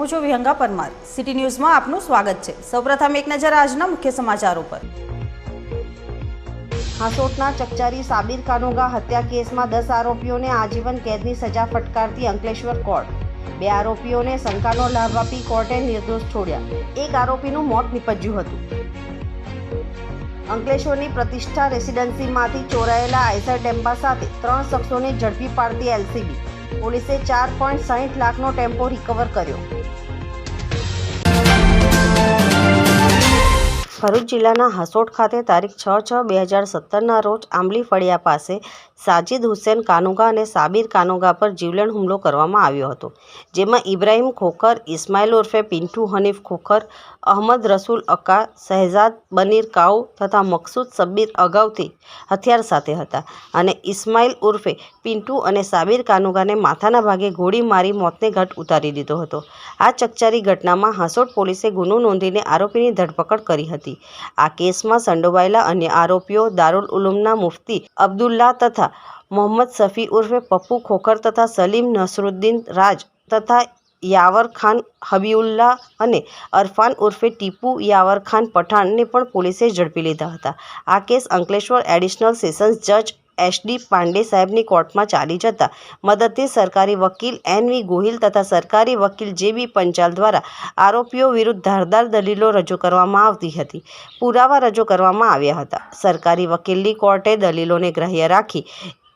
હું છું વિહંગા પરમાર. સિટી ન્યૂઝમાં આપનું સ્વાગત છે. સૌપ્રથમ એક નજર આજના મુખ્ય સમાચારો પર હાસોટના ચકચારી સાબિર કાનોગા હત્યા કેસમાં દસ આરોપીઓને આજીવન કેદની સજા ફટકારતી અંકલેશ્વર કોર્ટ. બે આરોપીઓને શંકાનો લાભ આપી કોર્ટે નિર્દોષ છોડ્યા. એક આરોપીનું મોત નિપજ્યું હતું. અંકલેશ્વરની પ્રતિષ્ઠા રેસિડેન્સીમાંથી ચોરાયેલા આઈસર ટેમ્પા સાથે ત્રણ શખ્સોને ઝડપી પાડતી એલસીબી. પોલીસે ચાર પોઈન્ટ સાહીઠ લાખનો ટેમ્પો રિકવર કર્યો. ભરૂચ જિલ્લાના હસોટ ખાતે તારીખ છ છ બે હજાર સત્તરના રોજ આંબલી ફળિયા પાસે સાજિદ હુસેન કાનુગા અને સાબિર કાનુગા પર જીવલેણ હુમલો કરવામાં આવ્યો હતો, જેમાં ઇબ્રાહિમ ખોખર, ઇસ્માઇલ ઉર્ફે પિન્ટુ હનીફ ખોખર, અહમદ રસૂલ અકા શહેજાદ બનીર કાઉ તથા મકસૂદ સબ્બીર અગાઉથી હથિયાર સાથે હતા અને ઇસ્માઇલ ઉર્ફે પિન્ટુ અને સાબિર કાનુગાને માથાના ભાગે ગોળી મારી મોતને ઘટ ઉતારી દીધો હતો. આ ચકચારી ઘટનામાં હાંસોડ પોલીસે ગુનો નોંધીને આરોપીની ધરપકડ કરી હતી. આ કેસમાં સંડોવાયેલા અન્ય આરોપીઓ દારૂલ ઉલુમના મુફતી અબ્દુલ્લા તથા મોહમ્મદ સફી ઉર્ફે પપ્પુ ખોખર તથા સલીમ નસરુદ્દીન રાજ તથા યાવર ખાન હબીઉલ્લા અને અરફાન ઉર્ફે ટીપુ યાવર ખાન પઠાણને પણ પોલીસે ઝડપી લીધા હતા. આ કેસ અંકલેશ્વર એડિશનલ સેશન્સ જજ એસડી પાંડે સાહેબની કોર્ટમાં ચાલી જતા. મદદથી સરકારી વકીલ એન વી ગોહિલ તથા સરકારી વકીલ જે બી પંચાલ દ્વારા આરોપીઓ વિરુદ્ધ ધારદાર દલીલો રજૂ કરવામાં આવતી હતી. પુરાવા રજૂ કરવામાં આવ્યા હતા. સરકારી વકીલની કોર્ટે દલીલોને ગ્રાહ્ય રાખી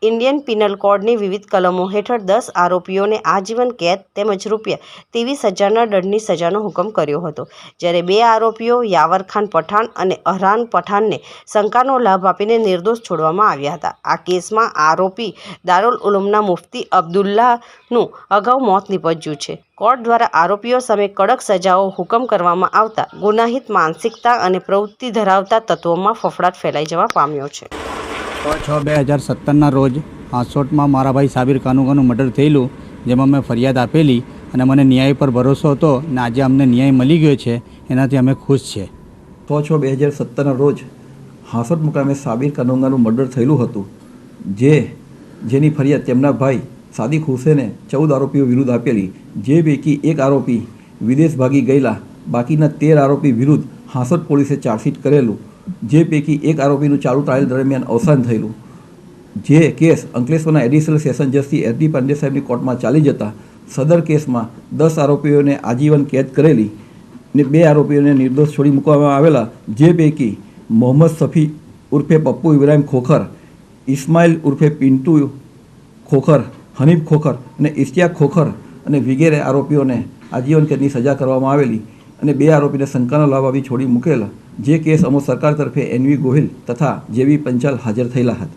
ઇન્ડિયન પિનલ કોડની વિવિધ કલમો હેઠળ દસ આરોપીઓને આજીવન કેદ તેમજ રૂપિયા ત્રેવીસ હજારના દંડની સજાનો હુકમ કર્યો હતો. જ્યારે બે આરોપીઓ યાવરખાન પઠાણ અને અહરાન પઠાણને શંકાનો લાભ આપીને નિર્દોષ છોડવામાં આવ્યા હતા. આ કેસમાં આરોપી દારૂલ ઉલુમના મુફતી અબ્દુલ્લાનું અગાઉ મોત નિપજ્યું છે. કોર્ટ દ્વારા આરોપીઓ સામે કડક સજાઓ હુકમ કરવામાં આવતા ગુનાહિત માનસિકતા અને પ્રવૃત્તિ ધરાવતા તત્વોમાં ફફડાટ ફેલાઈ જવા પામ્યો છે. છ બે હજાર સત્તરના રોજ હાંસોટમાં મારા ભાઈ સાબિર કાનુગાનું મર્ડર થયેલું, જેમાં મેં ફરિયાદ આપેલી અને મને ન્યાય પર ભરોસો હતો અને આજે અમને ન્યાય મળી ગયો છે, એનાથી અમે ખુશ છે. છ છ બે હજાર સત્તરના રોજ હાંસોટ મુકામે સાબિર કાનુંગાનું મર્ડર થયેલું હતું, જે, જેની ફરિયાદ તેમના ભાઈ સાદિક હુસેને ચૌદ આરોપીઓ વિરુદ્ધ આપેલી, જે પૈકી એક આરોપી વિદેશ ભાગી ગયેલા બાકીના તેર આરોપી વિરુદ્ધ હાંસોટ પોલીસે ચાર્જશીટ કરેલું. જે પૈકી એક આરોપીનું ચાલુ ટ્રાયલ દરમિયાન અવસાન થયેલું. જે કેસ અંકલેશ્વરના એડિશનલ સેશન જજથી એસ ડી પાંડે સાહેબની કોર્ટમાં ચાલી જતા સદર કેસમાં દસ આરોપીઓને આજીવન કેદ કરેલી ને બે આરોપીઓને નિર્દોષ છોડી મૂકવામાં આવેલા, જે પૈકી મોહમ્મદ સફી ઉર્ફે પપ્પુ ઇબ્રાહિમ ખોખર ઇસ્માઇલ ઉર્ફે પિન્ટુ ખોખર, હનીફ ખોખર અને ઇશ્તિયાક ખોખર અને વગેરે આરોપીઓને આજીવન કેદની સજા કરવામાં આવેલી અને બે આરોપીને શંકાનો લાભ આવી છોડી મૂકેલા. જે કેસ અમો સરકાર તરફે એનવી ગોહિલ તથા જેવી પંચાલ હાજર થયેલા હતા.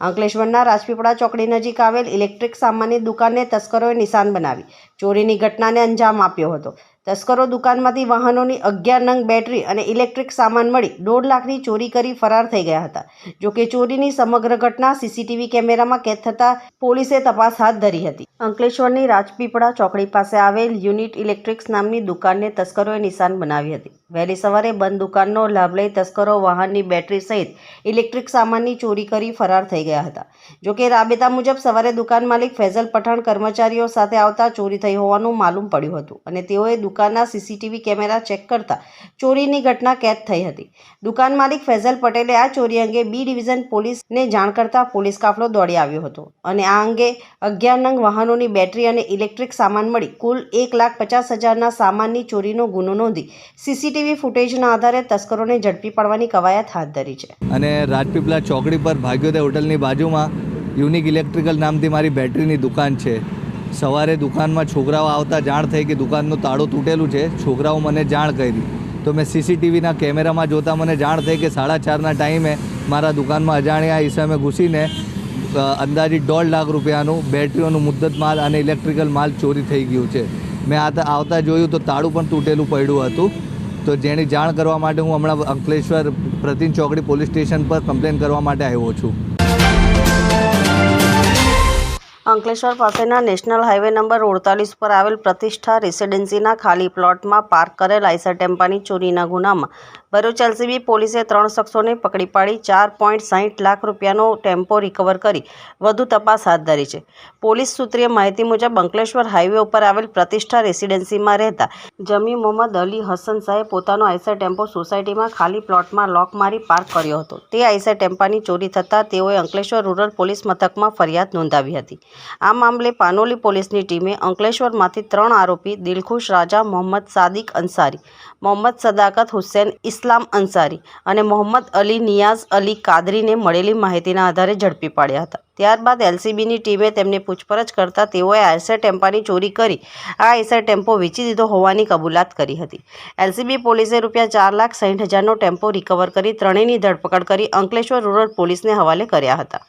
અંકલેશ્વરના રાજપીપળા ચોકડી નજીક આવેલ ઇલેક્ટ્રિક સામાનની દુકાનને તસ્કરોએ નિશાન બનાવી. ચોરીની ઘટનાને અંજામ આપ્યો હતો. તસ્કરો દુકાનમાંથી વાહનોની અગિયાર નંગ બેટરી અને ઇલેક્ટ્રિક સામાન મળી દોઢ લાખની ચોરી કરી ફરાર થઈ ગયા હતા. જોકે ચોરીની સમગ્ર ઘટના સીસીટીવી કેમેરામાં કેદ થતાં પોલીસે તપાસ હાથ ધરી હતી. અંકલેશ્વરની રાજપીપળા ચોકડી પાસે આવેલ યુનિટ ઇલેક્ટ્રિક્સ નામની દુકાનને તસ્કરોએ નિશાન બનાવી હતી. વહેલી સવારે બંધ દુકાનનો લાભ લઈ તસ્કરો વાહનની બેટરી સહિત ઇલેક્ટ્રિક સામાનની ચોરી કરી ફરાર થઈ ગયા હતા. જોકે રાબેતા મુજબ સવારે દુકાન માલિક ફેઝલ પઠાણ કર્મચારીઓ સાથે આવતા ચોરી થઈ હોવાનું માલુમ પડ્યું હતું અને તેઓએ દુકાનના સીસીટીવી કેમેરા ચેક કરતા ચોરીની ઘટના કેદ થઈ હતી. દુકાન માલિક ફૈઝલ પટેલે આ ચોરી અંગે બી ડિવિઝન પોલીસને જાણ કરતા પોલીસ કાફલો દોડી આવ્યો હતો અને આ અંગે અગિયાર નંગ વાહનોની બેટરી અને ઇલેક્ટ્રિક સામાન મળી. કુલ એક લાખ પચાસ હજારના સામાનની ચોરીનો ગુનો નોંધી સીસીટીવી ફૂટેજના આધારે તસ્કરોને ઝડપી પાડવાની કવાયત હાથ ધરી છે. અને રાજપીપલા ચોકડી પર ભાગ્યોદય હોટલની બાજુમાં યુનિક ઇલેક્ટ્રિકલ નામથી મારી બેટરીની દુકાન છે. સવારે દુકાનમાં છોકરાઓ આવતા જાણ થઈ કે દુકાનનું તાળું તૂટેલું છે. છોકરાઓ મને જાણ કરી. તો મેં સીસીટીવીના કેમેરામાં જોતાં મને જાણ થઈ કે સાડા ચારના ટાઈમે મારા દુકાનમાં અજાણ્યા ઈસમે ઘૂસીને અંદાજિત દોઢ લાખ રૂપિયાનું બેટરીઓનું મુદ્દત માલ અને ઇલેક્ટ્રિકલ માલ ચોરી થઈ ગયું છે. મેં આવતા જોયું તો તાળું પણ તૂટેલું પડ્યું હતું. તો જેની જાણ કરવા માટે હું હમણાં અંકલેશ્વર પ્રતિન ચોકડી પોલીસ સ્ટેશન પર કમ્પ્લેન કરવા માટે આવ્યો છું. અંકલેશ્વર પાસેના નેશનલ હાઈવે નંબર અડતાલીસ પર આવેલ પ્રતિષ્ઠા રેસિડેન્સીના ખાલી પ્લોટમાં પાર્ક કરેલ આઈસર ટેમ્પાની ચોરીના ગુનામાં ભરૂચ એલસીબી પોલીસે ત્રણ શખ્સોને પકડી પાડી ચાર પોઈન્ટ સાહીઠ લાખ રૂપિયાનો ટેમ્પો રિકવર કરી વધુ તપાસ હાથ ધરી છે. પોલીસ સૂત્રીય માહિતી મુજબ અંકલેશ્વર હાઈવે ઉપર આવેલ પ્રતિષ્ઠા રેસિડેન્સીમાં રહેતા જમી મોહમ્મદ અલી હસન શાહે પોતાનો આઈસર ટેમ્પો સોસાયટીમાં ખાલી પ્લોટમાં લોક મારી પાર્ક કર્યો હતો. તે આઈસર ટેમ્પાની ચોરી થતાં તેઓએ અંકલેશ્વર રૂરલ પોલીસ મથકમાં ફરિયાદ નોંધાવી હતી. આ મામલે પાનોલી પોલીસની ટીમે અંકલેશ્વરમાંથી ત્રણ આરોપી, દિલખુશ રાજા મોહમ્મદ સાદિક અંસારી, મોહમ્મદ સદાકત હુસેન ઇસ્લામ અંસારી અને મોહમ્મદ અલી નિયાઝ અલી કાદરીને મળેલી માહિતીના આધારે ઝડપી પાડ્યા હતા. ત્યારબાદ એલસીબીની ટીમે તેમને પૂછપરછ કરતા તેઓએ આઈસર ટેમ્પાની ચોરી કરી આ આઈસર ટેમ્પો વેચી દીધો હોવાની કબૂલાત કરી હતી. એલસીબી પોલીસે રૂપિયા ચાર લાખ સાઠ હજારનો ટેમ્પો રિકવર કરી ત્રણેયની ધરપકડ કરી અંકલેશ્વર રૂરલ પોલીસને હવાલે કર્યા હતા.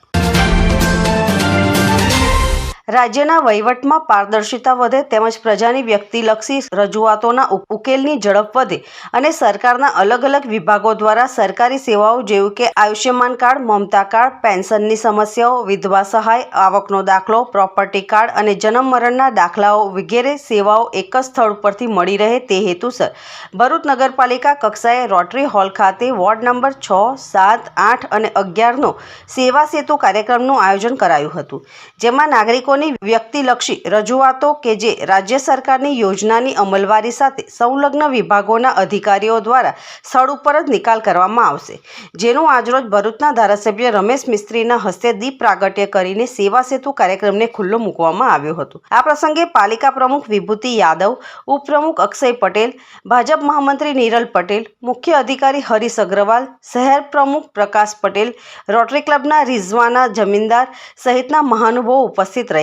રાજ્યના વહીવટમાં પારદર્શિતા વધે તેમજ પ્રજાની વ્યક્તિલક્ષી રજૂઆતોના ઉકેલની ઝડપ વધે અને સરકારના અલગ અલગ વિભાગો દ્વારા સરકારી સેવાઓ જેવું કે આયુષ્યમાન કાર્ડ, મમતા કાર્ડ, પેન્શનની સમસ્યાઓ, વિધવા સહાય, આવકનો દાખલો, પ્રોપર્ટી કાર્ડ અને જન્મ મરણના દાખલાઓ વગેરે સેવાઓ એક જ સ્થળ પરથી મળી રહે તે હેતુસર. ભરૂચ નગરપાલિકા કક્ષાએ રોટરી હોલ ખાતે વોર્ડ નંબર છ, સાત, આઠ અને અગિયારનો સેવા સેતુ કાર્યક્રમનું આયોજન કરાયું હતું, જેમાં નાગરિકોની વ્યક્તિલક્ષી રજૂઆતો કે જે રાજ્ય સરકારની યોજનાની અમલવારી સાથે સંલગ્ન વિભાગોના અધિકારીઓ દ્વારા સ્થળ ઉપર જ નિકાલ કરવામાં આવશે, જેનું આજરોજ ભરૂચના ધારાસભ્ય રમેશ મિસ્ત્રીના હસ્તે દીપ પ્રાગટ્ય કરીને સેવા સેતુ કાર્યક્રમને ખુલ્લો મૂકવામાં આવ્યો હતો. આ પ્રસંગે પાલિકા પ્રમુખ વિભૂતિ યાદવ, ઉપપ્રમુખ અક્ષય પટેલ, ભાજપ મહામંત્રી નીરલ પટેલ, મુખ્ય અધિકારી હરીશ અગ્રવાલ, શહેર પ્રમુખ પ્રકાશ પટેલ, રોટરી ક્લબના રિઝવાના જમીનદાર સહિતના મહાનુભાવો ઉપસ્થિત રહ્યા.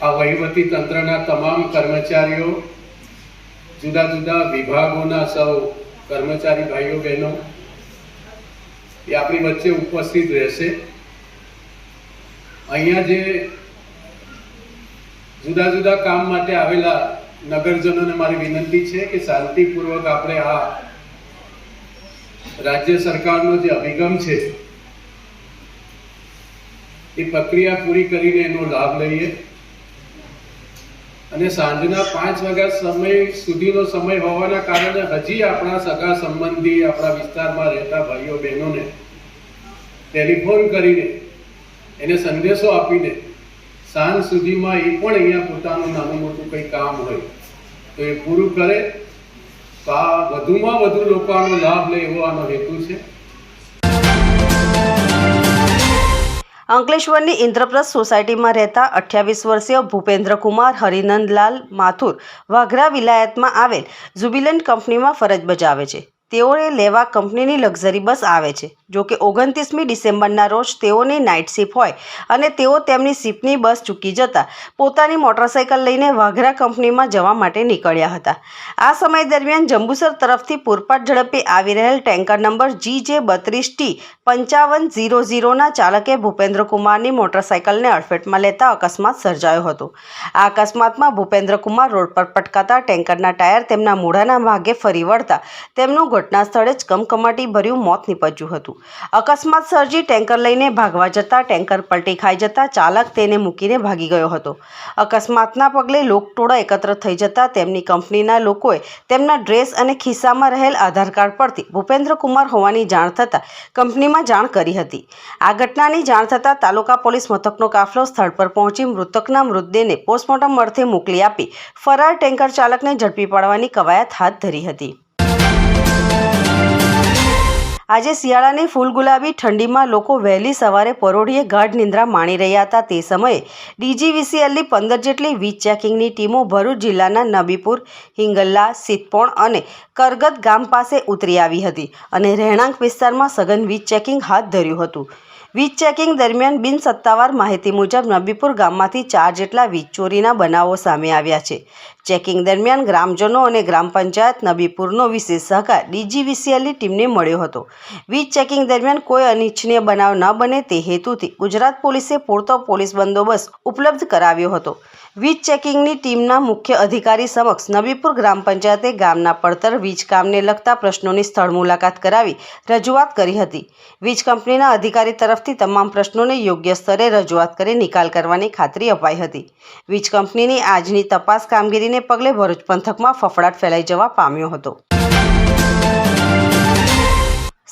આ વહીવટી તંત્રના તમામ કર્મચારીઓ, જુદા જુદા વિભાગોના સૌ કર્મચારી ભાઈઓ, બહેનો, એ આપણી વચ્ચે ઉપસ્થિત રહેશે. અહીંયા જે જુદા જુદા કામ માટે આવેલા નગરજનોને મારી વિનંતી છે કે શાંતિપૂર્વક આપણે આ રાજ્ય સરકારનો જે અભિગમ છે, એ પ્રક્રિયા પૂરી કરીને એનો લાભ લઈએ. અને સાંજના પાંચ વાગ્યા સમય સુધીનો સમય હોવાના કારણે હજી આપણા સગા સંબંધી આપણા વિસ્તારમાં રહેતા ભાઈઓ બહેનોને ટેલિફોન કરીને એને સંદેશો આપીને સાંજ સુધીમાં એ પણ અહીંયા પોતાનું નાનું મોટું કંઈ કામ હોય તો એ પૂરું કરે. તો આ વધુમાં વધુ લોકો આનો લાભ લે એવો આનો હેતુ છે. અંકલેશ્વરની ઇન્દ્રપ્રસ્થ સોસાયટીમાં રહેતા અઠ્યાવીસ વર્ષીય ભૂપેન્દ્રકુમાર હરિનંદલાલ માથુર વાઘરા વિલાયતમાં આવેલ ઝુબિલન્ટ કંપનીમાં ફરજ બજાવે છે. તેઓને લેવા કંપનીની લક્ઝરી બસ આવે છે. જો કે ઓગણત્રીસમી ડિસેમ્બરના રોજ તેઓની નાઇટ શિફ્ટ હોય અને તેઓ તેમની શિફ્ટની બસ ચૂકી જતા પોતાની મોટરસાઇકલ લઈને વાઘરા કંપનીમાં જવા માટે નીકળ્યા હતા. આ સમય દરમિયાન જંબુસર તરફથી પૂરપાટ ઝડપે આવી રહેલ ટેન્કર નંબર જી જે બત્રીસ ટી પંચાવન ઝીરો ઝીરોના ચાલકે ભૂપેન્દ્રકુમારની મોટરસાઇકલને અડફેટમાં લેતા અકસ્માત સર્જાયો હતો. આ અકસ્માતમાં ભૂપેન્દ્રકુમાર રોડ પર પટકાતા ટેન્કરના ટાયર તેમના મોઢાના ભાગે ફરી વળતા તેમનું ઘટના સ્થળે જ કમકમાટી ભર્યું મોત નીપજ્યું હતું. અકસ્માત સર્જી ટેન્કર લઈને ભાગવા જતા ટેન્કર પલટી ખાઈ જતા ચાલક તેને મૂકીને ભાગી ગયો હતો. અકસ્માતના પગલે લોકટોળા એકત્ર થઈ જતા તેમની કંપનીના લોકોએ તેમના ડ્રેસ અને ખિસ્સામાં રહેલ આધાર કાર્ડ પરથી ભૂપેન્દ્રકુમાર હોવાની જાણ થતાં કંપનીમાં જાણ કરી હતી. આ ઘટનાની જાણ થતાં તાલુકા પોલીસ મથકનો કાફલો સ્થળ પર પહોંચી મૃતકના મૃતદેહને પોસ્ટમોર્ટમ અર્થે મોકલી આપી ફરાર ટેન્કર ચાલકને ઝડપી પાડવાની કવાયત હાથ ધરી હતી. આજે શિયાળાની ફૂલ ગુલાબી ઠંડીમાં લોકો વહેલી સવારે પરોઢીએ ગાઢ નિંદ્રા માણી રહ્યા હતા. તે સમયે ડીજીવીસીએલની પંદર જેટલી વીજ ચેકિંગની ટીમો ભરૂચ જિલ્લાના નબીપુર હિંગલ્લા સિતપોણ અને કરગત ગામ પાસે ઉતરી આવી હતી અને રહેણાંક વિસ્તારમાં સઘન વીજ ચેકિંગ હાથ ધર્યું હતું. વીજ ચેકિંગ દરમિયાન બિન સત્તાવાર માહિતી મુજબ નબીપુર ગામમાંથી ચાર જેટલા વીજ ચોરીના બનાવો સામે આવ્યા છે. ચેકિંગ દરમિયાન ગ્રામજનો અને ગ્રામ પંચાયત નબીપુરનો વિશેષ સહકાર ડીજીવીસીએલની ટીમને મળ્યો હતો. વીજ ચેકિંગ દરમિયાન કોઈ અનિચ્છનીય બનાવ ન બને તે હેતુથી ગુજરાત પોલીસે પૂરતો પોલીસ બંદોબસ્ત ઉપલબ્ધ કરાવ્યો હતો. વીજ ચેકિંગની ટીમના મુખ્ય અધિકારી સમક્ષ નબીપુર ગ્રામ પંચાયતે ગામના પડતર વીજ કામને લગતા પ્રશ્નોની સ્થળ મુલાકાત કરાવી રજૂઆત કરી હતી. વીજ કંપનીના અધિકારી તરફથી તમામ પ્રશ્નોને યોગ્ય સ્તરે રજૂઆત કરી નિકાલ કરવાની ખાતરી અપાઈ હતી. વીજ કંપનીની આજની તપાસ કામગીરીને પગલે ભરૂચ પંથકમાં ફફડાટ ફેલાઈ જવા પામ્યો હતો.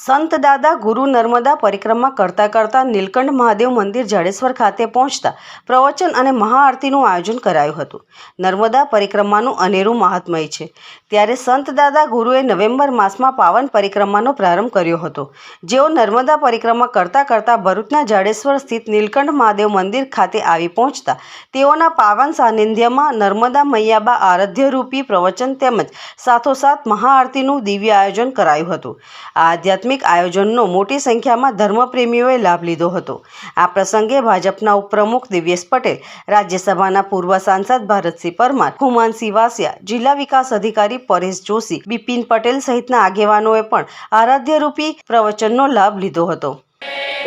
સંત દાદા ગુરુ નર્મદા પરિક્રમા કરતા કરતા નીલકંઠ મહાદેવ મંદિર જાડેશ્વર ખાતે પહોંચતા પ્રવચન અને મહાઆરતીનું આયોજન કરાયું હતું. નર્મદા પરિક્રમાનું અનેરું મહાત્મય છે. ત્યારે સંત દાદા ગુરુએ નવેમ્બર માસમાં પાવન પરિક્રમાનો પ્રારંભ કર્યો હતો. જેઓ નર્મદા પરિક્રમા કરતા કરતા ભરૂચના જાડેશ્વર સ્થિત નીલકંઠ મહાદેવ મંદિર ખાતે આવી પહોંચતા, તેઓના પાવન સાનિધ્યમાં નર્મદા મૈયાબા આરાધ્યરૂપી પ્રવચન તેમજ સાથોસાથ મહાઆરતીનું દિવ્ય આયોજન કરાયું હતું. આ આધ્યાત્મિક આયોજનનો મોટી સંખ્યામાં ધર્મપ્રેમીઓએ લાભ લીધો હતો આ પ્રસંગે ભાજપના ઉપપ્રમુખ દિવ્યેશ પટેલ રાજ્યસભાના પૂર્વ સાંસદ ભરતસિંહ પરમાર ખુમાનસિંહ વાસિયા જિલ્લા વિકાસ અધિકારી પરેશ જોશી બિપિન પટેલ સહિતના આગેવાનોએ પણ આરાધ્યરૂપી પ્રવચનનો લાભ લીધો હતો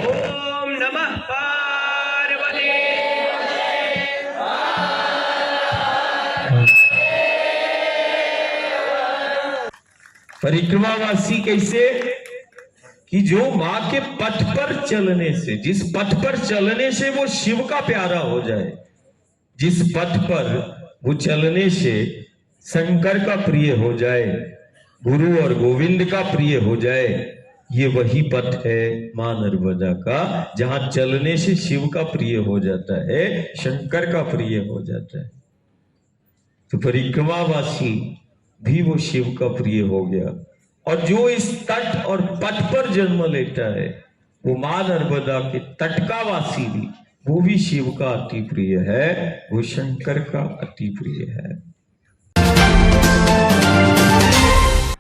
ઓમ નમઃ પાર્વતી परिक्रमावासी कैसे कि जो माँ के पथ पर चलने से, जिस पथ पर चलने से वो शिव का प्यारा हो जाए, जिस पथ पर वो चलने से शंकर का प्रिय हो जाए, गुरु और गोविंद का प्रिय हो जाए, ये वही पथ है माँ नर्मदा का, जहाँ चलने से शिव का प्रिय हो जाता है, शंकर का प्रिय हो जाता है। तो परिक्रमावासी भी वो शिव का प्रिय हो गया। और जो इस तट और पथ पर जन्म लेता है वो मां नर्मदा के तट का वासी भी वो भी शिव का अति प्रिय है वो शंकर का अति प्रिय है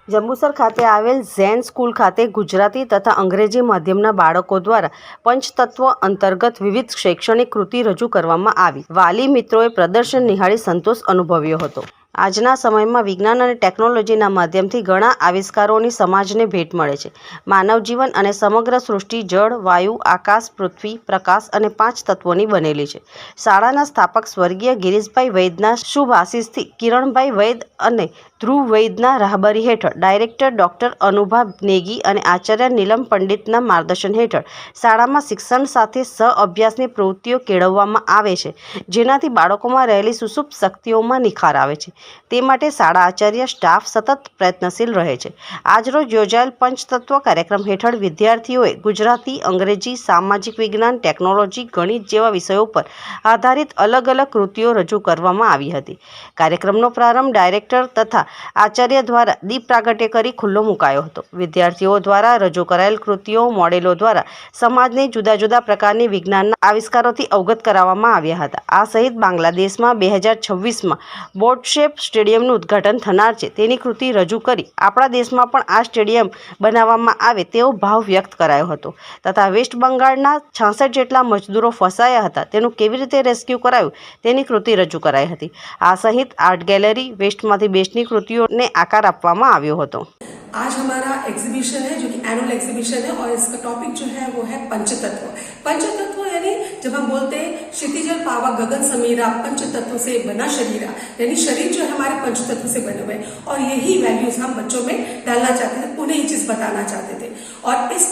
જંબુસર ખાતે આવેલ ઝેન સ્કૂલ ખાતે ગુજરાતી તથા અંગ્રેજી માધ્યમના બાળકો દ્વારા પંચતત્વ અંતર્ગત વિવિધ શૈક્ષણિક કૃતિ રજૂ કરવામાં આવી વાલી મિત્રોએ પ્રદર્શન નિહાળી સંતોષ અનુભવ્યો હતો આજના સમયમાં વિજ્ઞાન અને ટેકનોલોજીના માધ્યમથી ઘણા આવિષ્કારોની સમાજને ભેટ મળે છે. માનવ જીવન અને સમગ્ર સૃષ્ટિ જળ, વાયુ, આકાશ, પૃથ્વી, પ્રકાશ અને પાંચ તત્વોની બનેલી છે. શાળાના સ્થાપક સ્વર્ગીય ગિરીશભાઈ વૈદના શુભ આશીષથી કિરણભાઈ વૈદ અને ધ્રુવ વૈદના રાહબરી હેઠળ ડાયરેક્ટર ડૉક્ટર અનુભા નેગી અને આચાર્ય નીલમ પંડિતના માર્ગદર્શન હેઠળ શાળામાં શિક્ષણ સાથે સહ અભ્યાસની પ્રવૃત્તિઓ કેળવવામાં આવે છે, જેનાથી બાળકોમાં રહેલી સુસુપ્ત શક્તિઓમાં નિખાર આવે છે. તે માટે શાળા આચાર્ય, સ્ટાફ સતત પ્રયત્નશીલ રહે છે. આજરોજ યોજાયેલ પંચતત્વ કાર્યક્રમ હેઠળ વિદ્યાર્થીઓએ ગુજરાતી, અંગ્રેજી, સામાજિક વિજ્ઞાન, ટેકનોલોજી, ગણિત જેવા વિષયો પર આધારિત અલગ અલગ કૃતિઓ રજૂ કરવામાં આવી હતી. કાર્યક્રમનો પ્રારંભ ડાયરેક્ટર તથા આચાર્ય દ્વારા દીપ પ્રાગટ્ય કરી ખુલ્લો મુકાયો હતો. વિદ્યાર્થીઓ દ્વારા રજૂ કરાયેલ કૃતિઓ, મોડેલો દ્વારા સમાજને જુદા જુદા પ્રકારની વિજ્ઞાનના આવિષ્કારોથી અવગત કરાવવામાં આવ્યા હતા. આ સહિત બાંગ્લાદેશમાં બે હજાર છવ્વીસમાં બોટશેપ સ્ટેડિયમનું ઉદ્ઘાટન થનાર છે. તેની કૃતિ રજૂ કરી આપણા દેશમાં પણ આ સ્ટેડિયમ બનાવવામાં આવે તેવો ભાવ વ્યક્ત કરાયો હતો. તથા વેસ્ટ બંગાળના છાસઠ જેટલા મજદૂરો ફસાયા હતા, તેનું કેવી રીતે રેસ્ક્યુ કરાયું, તેની કૃતિ રજૂ કરાઈ હતી. આ સહિત આર્ટ ગેલેરી વેસ્ટમાંથી બેસ્ટની કૃતિઓને આકાર આપવામાં આવ્યો હતો. आज हमारा एग्जीबिशन है, जो कि एनुअल एग्जीबिशन है, और इसका टॉपिक जो है, वो है पंचतत्व। पंचतत्व यानी जब हम बोलते हैं, क्षितिजल पावा गगन समीरा पंच तत्व से बना शरीरा, यानी शरीर जो है हमारे पंच तत्व से बने हुए और यही वैल्यूज़ हम बच्चों में डालना चाहते थे उन्हें ये चीज़ बताना चाहते थे। और इस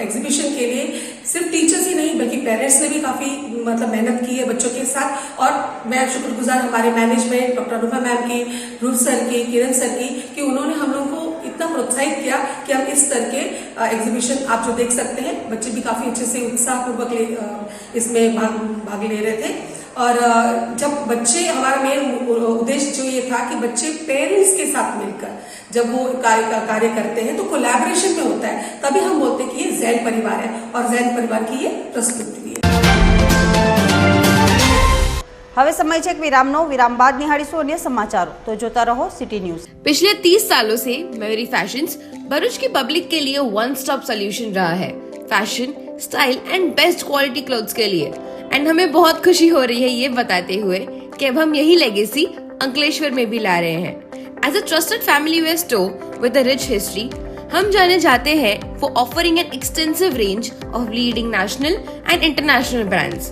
एग्जीबिशन के लिए सिर्फ़ टीचर्स ही नहीं, बल्कि पेरेंट्स ने भी काफ़ी मतलब मेहनत की है बच्चों के साथ। और मैं शुक्रगुजार हमारे मैनेजमेंट डॉक्टर अनुभा मैम की रूप सर की किरण सर की, कि उन्होंने हम लोग प्रोत्साहित किया कि हम इस तरह के एग्जीबिशन आप जो देख सकते हैं, बच्चे भी काफ़ी अच्छे से उत्साह पूर्वक इसमें भाग भाग ले रहे थे। और जब बच्चे, हमारा मेन उद्देश्य जो ये था कि बच्चे पेरेंट्स के साथ मिलकर जब वो कार्य कार्य करते हैं तो कोलैबोरेशन में होता है। तभी हम बोलते हैं कि ये जैन परिवार है और जैन परिवार की ये प्रस्तुति है। હવે સમય છે એક વિરામનો વિરામ બાદ નિહાળીશું અન્ય સમાચારો તો જોતા રહો સિટી ન્યૂઝ पिछले 30 सालों से मेमोरी फैशंस भरूच की पब्लिक के लिए वन स्टॉप सोल्यूशन रहा है fashion style and best quality clothes के लिए एंड हमें बहुत खुशी हो रही है ये बताते हुए कि अब हम यही लेगेसी अंकलेश्वर में भी ला रहे हैं as a trusted family wear store with a rich history हम जाने जाते हैं for offering an extensive range of leading national and international brands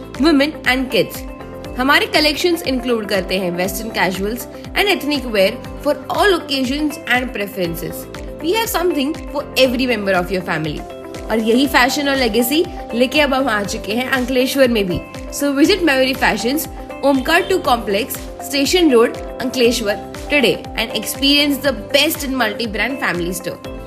women and kids हमारे कलेक्शंस इंक्लूड करते हैं western casuals and ethnic wear for all occasions and preferences we have something for every member of your family और यही fashion और legacy लेके अब हम आ चुके हैं अंकलेश्वर में भी. So visit memory fashion Omkar two complex station road Ankleshwar today and experience the best in multi brand family store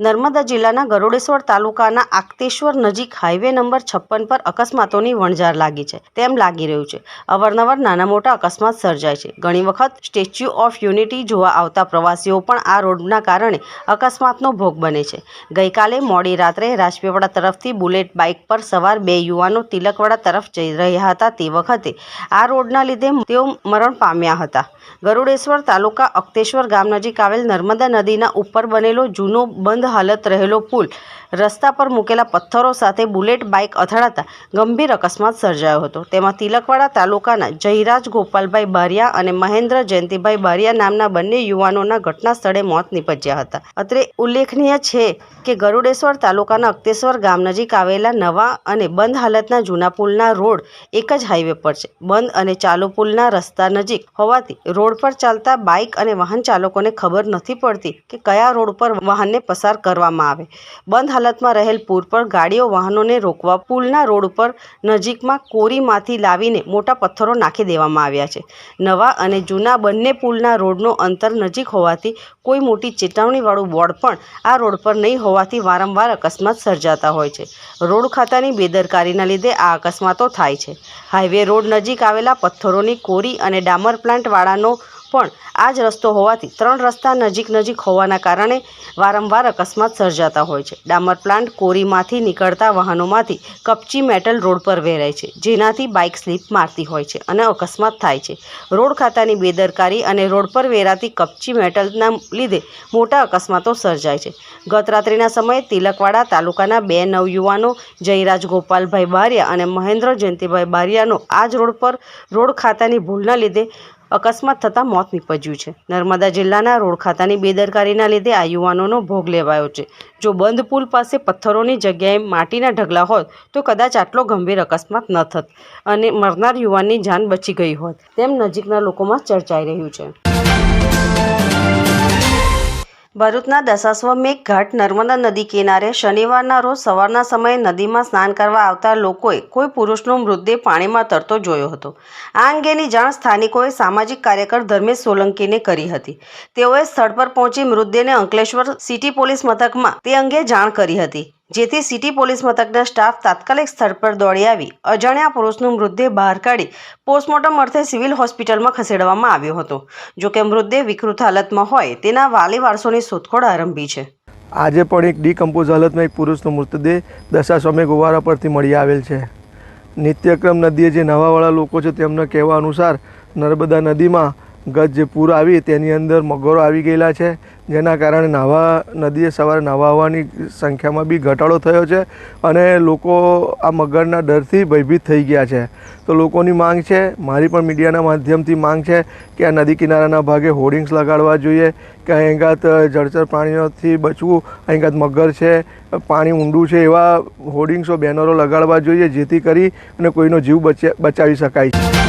Narmada જિલ્લાના ગરુડેશ્વર તાલુકાના આક્તેશ્વર નજીક હાઈવે નંબર છપ્પન પર અકસ્માતોની વણઝાર લાગી છે. તેમ લાગી રહ્યું છે. અવારનવાર નાના મોટા અકસ્માત સર્જાય છે. ઘણી વખત સ્ટેચ્યુ ઓફ યુનિટી જોવા આવતા પ્રવાસીઓ પણ આ રોડના કારણે અકસ્માતનો ભોગ બને છે. ગઈકાલે મોડી રાત્રે રાજપીપળા તરફથી બુલેટ બાઇક પર સવાર બે યુવાનો તિલકવાડા તરફ જઈ રહ્યા હતા તે વખતે આ રોડના લીધે તેઓ મરણ પામ્યા હતા. ગરુડેશ્વર તાલુકા અક્તેશ્વર ગામ નજીક આવેલ નર્મદા નદીના ઉપર બનેલો જૂનો બંધ હાલત રહેલો પુલ રસ્તા પર મૂકેલા પથ્થરો સાથે બુલેટ બાઇક અથડાતા ગંભીર અકસ્માત સર્જાયો હતો. તેમાં તિલકવાડા તાલુકાના જયરાજ ગોપાલભાઈ બારિયા અને મહેન્દ્ર જયંતિભાઈ બારિયા નામના બંને યુવાનોના ઘટના સ્થળે મોત નીપજ્યા હતા. અત્રે ઉલ્લેખનીય છે કે ગરુડેશ્વર તાલુકાના અક્તેશ્વર ગામ નજીક આવેલા નવા અને બંધ હાલતના જૂના પુલના રોડ એક જ હાઈવે પર છે. બંધ અને ચાલુ પુલના રસ્તા નજીક હોવાથી રોડ પર ચાલતા બાઇક અને વાહન ચાલકોને ખબર નથી પડતી કે કયા રોડ પર વાહનને પસાર કરવામાં આવે. બંધ હાલતમાં રહેલ પુલ પર ગાડીઓ, વાહનોને રોકવા, પુલના રોડ ઉપર નજીકમાં કોરીમાંથી લાવીને મોટા પથ્થરો નાખી દેવામાં આવ્યા છે. નવા અને જૂના બંને પુલના રોડનો અંતર નજીક હોવાથી કોઈ મોટી ચેતવણીવાળું બોર્ડ પણ આ રોડ પર નહીં હોવાથી વારંવાર અકસ્માત સર્જાતા હોય છે. રોડ ખાતાની બેદરકારીના લીધે આ અકસ્માતો થાય છે. હાઈવે રોડ નજીક આવેલા પથ્થરોની કોરી અને ડામર પ્લાન્ટવાળાનો પણ આ જ રસ્તો હોવાથી ત્રણ રસ્તા નજીક નજીક હોવાના કારણે વારંવાર અકસ્માત સર્જાતા હોય છે. ડામર પ્લાન્ટ કોરીમાંથી નીકળતા વાહનોમાંથી કપચી મેટલ રોડ પર વેરાય છે, જેનાથી બાઇક સ્લીપ મારતી હોય છે અને અકસ્માત થાય છે. રોડ ખાતાની બેદરકારી અને રોડ પર વેરાતી કપચી મેટલના લીધે મોટા અકસ્માતો સર્જાય છે. ગત રાત્રિના સમયે તિલકવાડા તાલુકાના બે નવયુવાનો જયરાજ ગોપાલભાઈ બારિયા અને મહેન્દ્ર જયંતિભાઈ બારિયાનો આ જ રોડ પર રોડ ખાતાની ભૂલના લીધે અકસ્માત થતાં મોત નીપજ્યું છે. નર્મદા જિલ્લાના રોડ ખાતાની બેદરકારીના લીધે આ યુવાનોનો ભોગ લેવાયો છે. જો બંધ પુલ પાસે પથ્થરોની જગ્યાએ માટીના ઢગલા હોત, તો કદાચ આટલો ગંભીર અકસ્માત ન થત અને મરનાર યુવાનની જાન બચી ગઈ હોત. તેમ નજીકના લોકોમાં ચર્ચાઈ રહ્યું છે. ભરૂચના દશાશ્વમેઘ ઘાટ નર્મદા નદી કિનારે શનિવારના રોજ સવારના સમયે નદીમાં સ્નાન કરવા આવતા લોકોએ કોઈ પુરુષનો મૃતદેહ પાણીમાં તરતો જોયો હતો. આ અંગેની જાણ સ્થાનિકોએ સામાજિક કાર્યકર ધર્મેશ સોલંકીને કરી હતી. તેઓએ સ્થળ પર પહોંચી મૃતદેહને અંકલેશ્વર સિટી પોલીસ મથકમાં તે અંગે જાણ કરી હતી. જેથી સિટી પોલીસ મથકના સ્ટાફ તાત્કાલિક સ્થળ પર દોડી આવી. અજાણ્યા પુરુષનો મૃતદેહ બહાર કાઢી પોસ્ટમોર્ટમ અર્થે સિવિલ હોસ્પિટલમાં ખસેડવામાં આવ્યો હતો. જોકે મૃતદેહ વિકૃત હાલતમાં હોય, તેના વાલી વારસોની શોધખોળ આરંભી છે. આજે પણ એક ડીકમ્પોઝ હાલતમાં એક પુરુષનો મૃતદેહ દશા દશાશ્વમે ગોવારા પરથી મળી આવેલ છે. નિત્યક્રમ નદીએ જે નવાવાળા લોકો છે, તેમના કહેવા અનુસાર નર્મદા નદીમાં ગત જે પૂર આવી તેની અંદર મગરો આવી ગયેલા છે. જેના કારણે નાવા નદીએ સવારે નાવા આવવાની સંખ્યામાં બી ઘટાડો થયો છે અને લોકો આ મગરના ડરથી ભયભીત થઈ ગયા છે. તો લોકોની માંગ છે, મારી પણ મીડિયાના માધ્યમથી માંગ છે કે આ નદી કિનારાના ભાગે હોર્ડિંગ્સ લગાડવા જોઈએ, કે અહીંગાત જળચર પ્રાણીઓથી બચવું, અહીંગાત મગર છે, પાણી ઊંડું છે એવા હોર્ડિંગ્સો, બેનરો લગાડવા જોઈએ, જેથી કરી અને કોઈનો જીવ બચે, બચાવી શકાય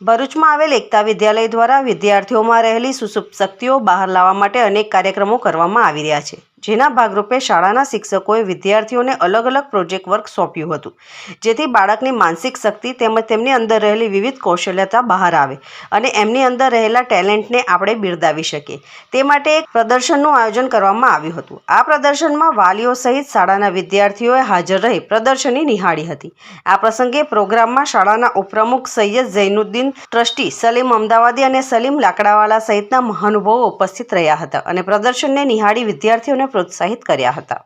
ભરૂચમાં આવેલ એકતા વિદ્યાલય દ્વારા વિદ્યાર્થીઓમાં રહેલી સુસુપ્ત શક્તિઓ બહાર લાવવા માટે અનેક કાર્યક્રમો કરવામાં આવી રહ્યા છે. જેના ભાગરૂપે શાળાના શિક્ષકોએ વિદ્યાર્થીઓને અલગ અલગ પ્રોજેક્ટ વર્ક સોંપ્યું હતું, જેથી બાળકની માનસિક શક્તિ તેમજ તેમની અંદર રહેલી વિવિધ કૌશલ્યતા બહાર આવે અને એમની અંદર રહેલા ટેલેન્ટને આપણે બિરદાવી શકીએ. તે માટે એક પ્રદર્શનનું આયોજન કરવામાં આવ્યું હતું. આ પ્રદર્શનમાં વાલીઓ સહિત શાળાના વિદ્યાર્થીઓએ હાજર રહી પ્રદર્શની નિહાળી હતી. આ પ્રસંગે પ્રોગ્રામમાં શાળાના ઉપપ્રમુખ સૈયદ ઝૈનુદ્દીન, ટ્રસ્ટી સલીમ અમદાવાદી અને સલીમ લાકડાવાલા સહિતના મહાનુભાવો ઉપસ્થિત રહ્યા હતા અને પ્રદર્શનને નિહાળી વિદ્યાર્થીઓને પ્રોત્સાહિત કર્યા હતા.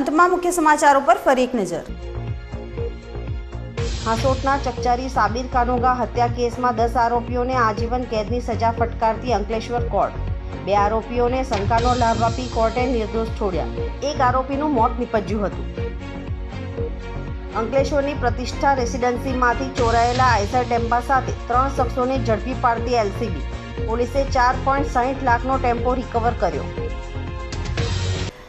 અંતમાં મુખ્ય સમાચારો પર ફરી એક નજર. હાસોટના ચકચારી સાબિર કાનોગા હત્યા કેસમાં દસ આરોપીઓને આજીવન કેદની સજા ફટકારતી અંકલેશ્વર કોર્ટ. બે આરોપીઓને શંકાનો લાભ આપી કોર્ટે નિર્દોષ છોડ્યા. એક આરોપીનું મોત નિપજ્યું હતું. અંકલેશ્વરની પ્રતિષ્ઠા રેસિડેન્સીમાંથી ચોરાયેલા આઈસર ટેમ્પા સાથે ત્રણ શખ્સોને ઝડપી પાડતી એલસીબી. પોલીસે ચાર પોઈન્ટ સાહીઠ લાખનો ટેમ્પો રિકવર કર્યો.